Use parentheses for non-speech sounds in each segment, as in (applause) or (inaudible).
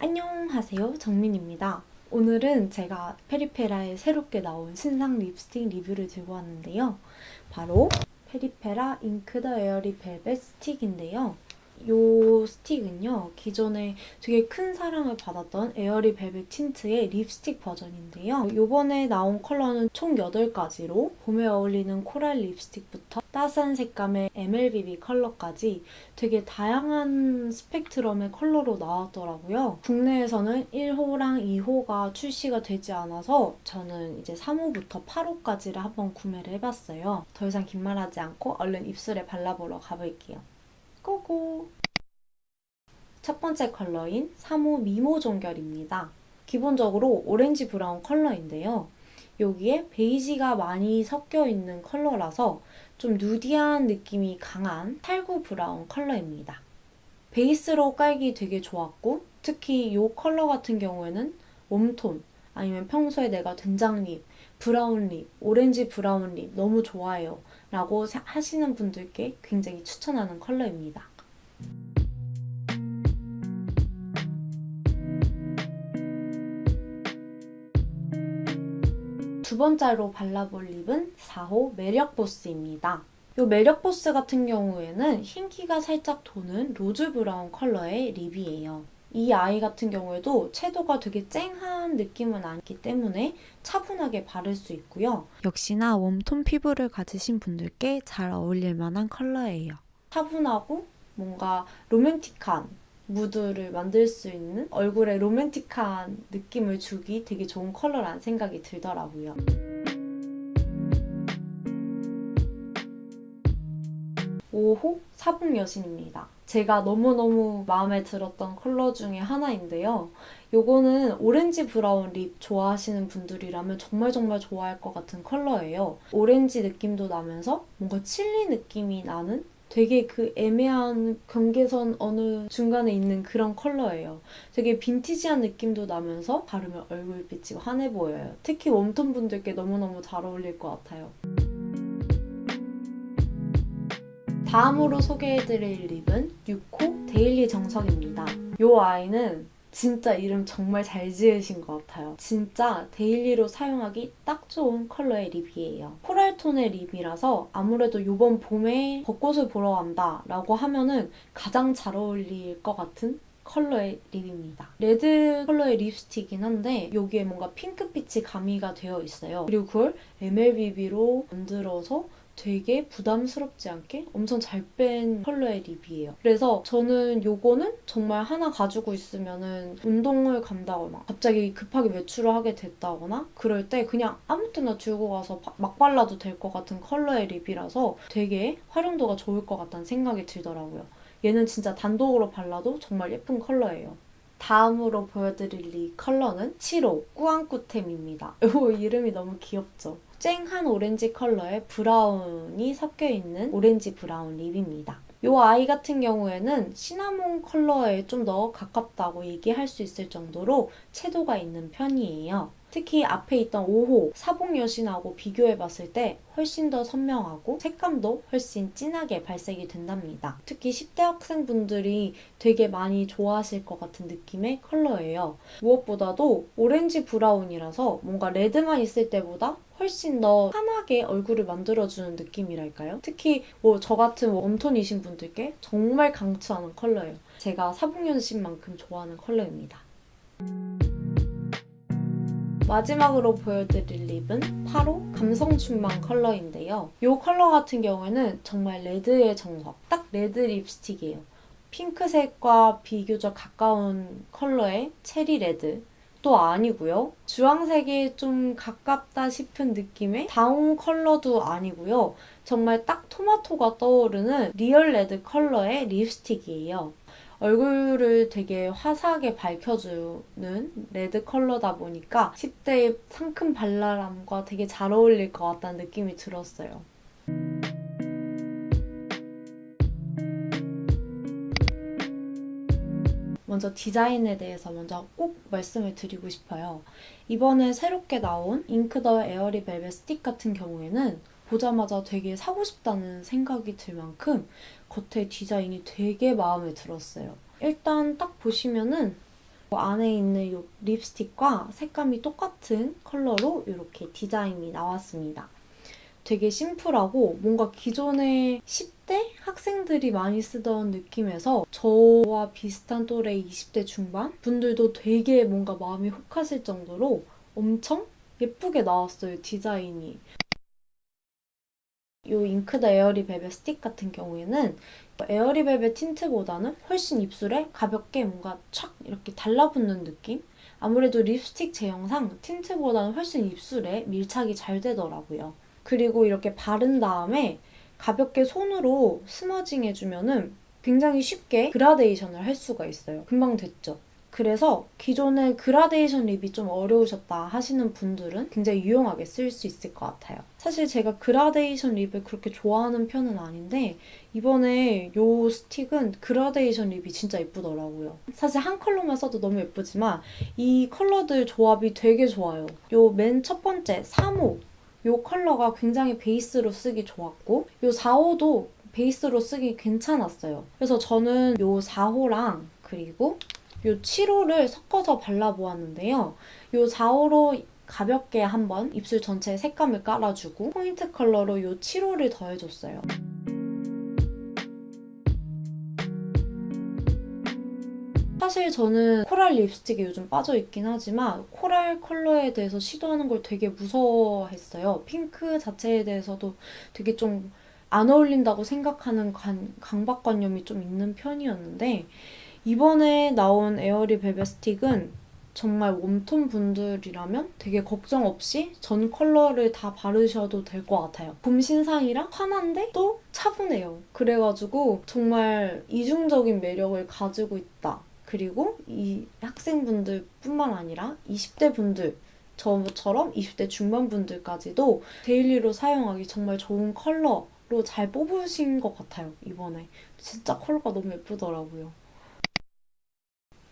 안녕하세요. 정민입니다. 오늘은 제가 페리페라에 새롭게 나온 신상 립스틱 리뷰를 들고 왔는데요. 바로 페리페라 잉크 더 에어리 벨벳 스틱인데요 이 스틱은요 기존에 되게 큰 사랑을 받았던 에어리 벨벳 틴트의 립스틱 버전인데요 이번에 나온 컬러는 총 8가지로 봄에 어울리는 코랄 립스틱부터 따스한 색감의 MLBB 컬러까지 되게 다양한 스펙트럼의 컬러로 나왔더라고요. 국내에서는 1호랑 2호가 출시가 되지 않아서 저는 이제 3호부터 8호까지를 한번 구매를 해봤어요. 더 이상 긴 말하지 않고 얼른 입술에 발라보러 가볼게요. 고고! 첫 번째 컬러인 3호 미모 종결입니다. 기본적으로 오렌지 브라운 컬러인데요. 여기에 베이지가 많이 섞여 있는 컬러라서 좀 누디한 느낌이 강한 탈구 브라운 컬러입니다. 베이스로 깔기 되게 좋았고 특히 이 컬러 같은 경우에는 웜톤 아니면 평소에 내가 된장립, 브라운립, 오렌지 브라운립 너무 좋아해요 라고 사- 하시는 분들께 굉장히 추천하는 컬러입니다. 두 번째로 발라볼 립은 4호 매력보스입니다. 이 매력보스 같은 경우에는 흰기가 살짝 도는 로즈 브라운 컬러의 립이에요. 이 아이 같은 경우에도 채도가 되게 쨍한 느낌은 아니기 때문에 차분하게 바를 수 있고요. 역시나 웜톤 피부를 가지신 분들께 잘 어울릴 만한 컬러예요. 차분하고 뭔가 로맨틱한 무드를 만들 수 있는 얼굴에 로맨틱한 느낌을 주기 되게 좋은 컬러라는 생각이 들더라고요. 5호 사복 여신입니다. 제가 너무너무 마음에 들었던 컬러 중에 하나인데요. 요거는 오렌지 브라운 립 좋아하시는 분들이라면 정말 정말 좋아할 것 같은 컬러예요. 오렌지 느낌도 나면서 뭔가 칠리 느낌이 나는 되게 그 애매한 경계선 어느 중간에 있는 그런 컬러예요. 되게 빈티지한 느낌도 나면서 바르면 얼굴빛이 환해 보여요. 특히 웜톤 분들께 너무너무 잘 어울릴 것 같아요. 다음으로 소개해드릴 립은 6호 데일리 정석입니다. 이 아이는 진짜 이름 정말 잘 지으신 것 같아요. 진짜 데일리로 사용하기 딱 좋은 컬러의 립이에요. 코랄톤의 립이라서 아무래도 이번 봄에 벚꽃을 보러 간다 라고 하면은 가장 잘 어울릴 것 같은 컬러의 립입니다. 레드 컬러의 립스틱이긴 한데 여기에 뭔가 핑크빛이 가미가 되어 있어요. 그리고 그걸 MLBB로 만들어서 되게 부담스럽지 않게 엄청 잘 뺀 컬러의 립이에요. 그래서 저는 요거는 정말 하나 가지고 있으면은 운동을 간다거나 갑자기 급하게 외출을 하게 됐다거나 그럴 때 그냥 아무 때나 들고 가서 바- 막 발라도 될 것 같은 컬러의 립이라서 되게 활용도가 좋을 것 같다는 생각이 들더라고요. 얘는 진짜 단독으로 발라도 정말 예쁜 컬러예요. 다음으로 보여드릴 이 컬러는 7호 꾸안꾸템입니다. (laughs) 이 이름이 너무 귀엽죠? 쨍한 오렌지 컬러에 브라운이 섞여 있는 오렌지 브라운 립입니다. 이 아이 같은 경우에는 시나몬 컬러에 좀 더 가깝다고 얘기할 수 있을 정도로 채도가 있는 편이에요. 특히 앞에 있던 5호 사복 여신하고 비교해봤을 때 훨씬 더 선명하고 색감도 훨씬 진하게 발색이 된답니다. 특히 10대 학생분들이 되게 많이 좋아하실 것 같은 느낌의 컬러예요. 무엇보다도 오렌지 브라운이라서 뭔가 레드만 있을 때보다 훨씬 더 환하게 얼굴을 만들어주는 느낌이랄까요? 특히 뭐 저 같은 웜톤이신 분들께 정말 강추하는 컬러예요. 제가 사복연신만큼 좋아하는 컬러입니다. 마지막으로 보여드릴 립은 8호 감성충만 컬러인데요. 이 컬러 같은 경우에는 정말 레드의 정석, 딱 레드 립스틱이에요. 핑크색과 비교적 가까운 컬러의 체리 레드. 또 아니고요. 주황색에 좀 가깝다 싶은 느낌의 다운 컬러도 아니고요. 정말 딱 토마토가 떠오르는 리얼 레드 컬러의 립스틱이에요. 얼굴을 되게 화사하게 밝혀주는 레드 컬러다 보니까 10대의 상큼 발랄함과 되게 잘 어울릴 것 같다는 느낌이 들었어요. 먼저 디자인에 대해서 먼저 꼭 말씀을 드리고 싶어요. 이번에 새롭게 나온 잉크 더 에어리 벨벳 스틱 같은 경우에는 보자마자 되게 사고 싶다는 생각이 들 만큼 겉에 디자인이 되게 마음에 들었어요. 일단 딱 보시면은 뭐 안에 있는 이 립스틱과 색감이 똑같은 컬러로 이렇게 디자인이 나왔습니다. 되게 심플하고 뭔가 기존의 10대 학생들이 많이 쓰던 느낌에서 저와 비슷한 또래 20대 중반 분들도 되게 뭔가 마음이 혹하실 정도로 엄청 예쁘게 나왔어요, 디자인이. 이 잉크드 에어리 벨벳 스틱 같은 경우에는 에어리 벨벳 틴트보다는 훨씬 입술에 가볍게 뭔가 촥 이렇게 달라붙는 느낌? 아무래도 립스틱 제형상 틴트보다는 훨씬 입술에 밀착이 잘 되더라고요. 그리고 이렇게 바른 다음에 가볍게 손으로 스머징 해주면은 굉장히 쉽게 그라데이션을 할 수가 있어요. 금방 됐죠? 그래서 기존에 그라데이션 립이 좀 어려우셨다 하시는 분들은 굉장히 유용하게 쓸 수 있을 것 같아요. 사실 제가 그라데이션 립을 그렇게 좋아하는 편은 아닌데 이번에 이 스틱은 그라데이션 립이 진짜 예쁘더라고요. 사실 한 컬러만 써도 너무 예쁘지만 이 컬러들 조합이 되게 좋아요. 요 맨 첫 번째 3호 이 컬러가 굉장히 베이스로 쓰기 좋았고 이 4호도 베이스로 쓰기 괜찮았어요. 그래서 저는 이 4호랑 그리고 이 7호를 섞어서 발라보았는데요. 이 4호로 가볍게 한번 입술 전체에 색감을 깔아주고 포인트 컬러로 이 7호를 더해줬어요. 사실 저는 코랄 립스틱에 요즘 빠져있긴 하지만 코랄 컬러에 대해서 시도하는 걸 되게 무서워했어요. 핑크 자체에 대해서도 되게 좀 안 어울린다고 생각하는 관- 강박관념이 좀 있는 편이었는데 이번에 나온 에어리 벨벳 스틱은 정말 웜톤 분들이라면 되게 걱정 없이 전 컬러를 다 바르셔도 될 것 같아요. 봄 신상이라 환한데 또 차분해요. 그래가지고 정말 이중적인 매력을 가지고 있다. 그리고 이 학생분들 뿐만 아니라 20대 분들, 저처럼 20대 중반 분들까지도 데일리로 사용하기 정말 좋은 컬러로 잘 뽑으신 것 같아요, 이번에. 진짜 컬러가 너무 예쁘더라고요.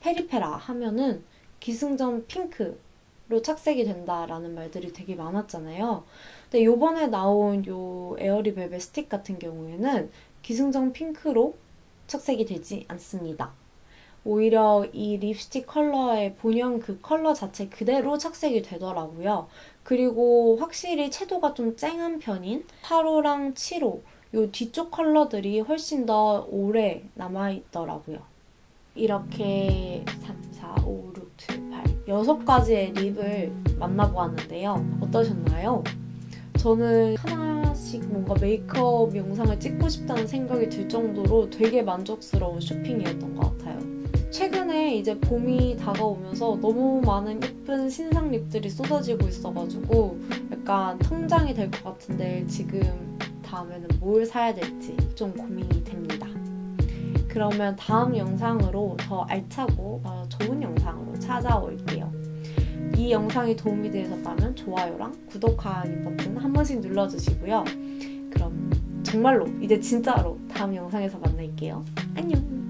페리페라 하면은 기승전 핑크로 착색이 된다라는 말들이 되게 많았잖아요. 근데 요번에 나온 요 에어리 벨벳 스틱 같은 경우에는 기승전 핑크로 착색이 되지 않습니다. 오히려 이 립스틱 컬러의 본연 그 컬러 자체 그대로 착색이 되더라고요. 그리고 확실히 채도가 좀 쨍한 편인 8호랑 7호 요 뒤쪽 컬러들이 훨씬 더 오래 남아있더라고요. 이렇게 3, 4, 5, 6, 7, 8 여섯 가지의 립을 만나보았는데요. 어떠셨나요? 저는 하나씩 뭔가 메이크업 영상을 찍고 싶다는 생각이 들 정도로 되게 만족스러운 쇼핑이었던 것 같아요. 최근에 이제 봄이 다가오면서 너무 많은 예쁜 신상 립들이 쏟아지고 있어가지고 약간 통장이 될 것 같은데 지금 다음에는 뭘 사야 될지 좀 고민이 됩니다. 그러면 다음 영상으로 더 알차고 더 좋은 영상으로 찾아올게요. 이 영상이 도움이 되셨다면 좋아요랑 구독하기 버튼 한 번씩 눌러주시고요. 그럼 정말로 이제 진짜로 다음 영상에서 만날게요. 안녕!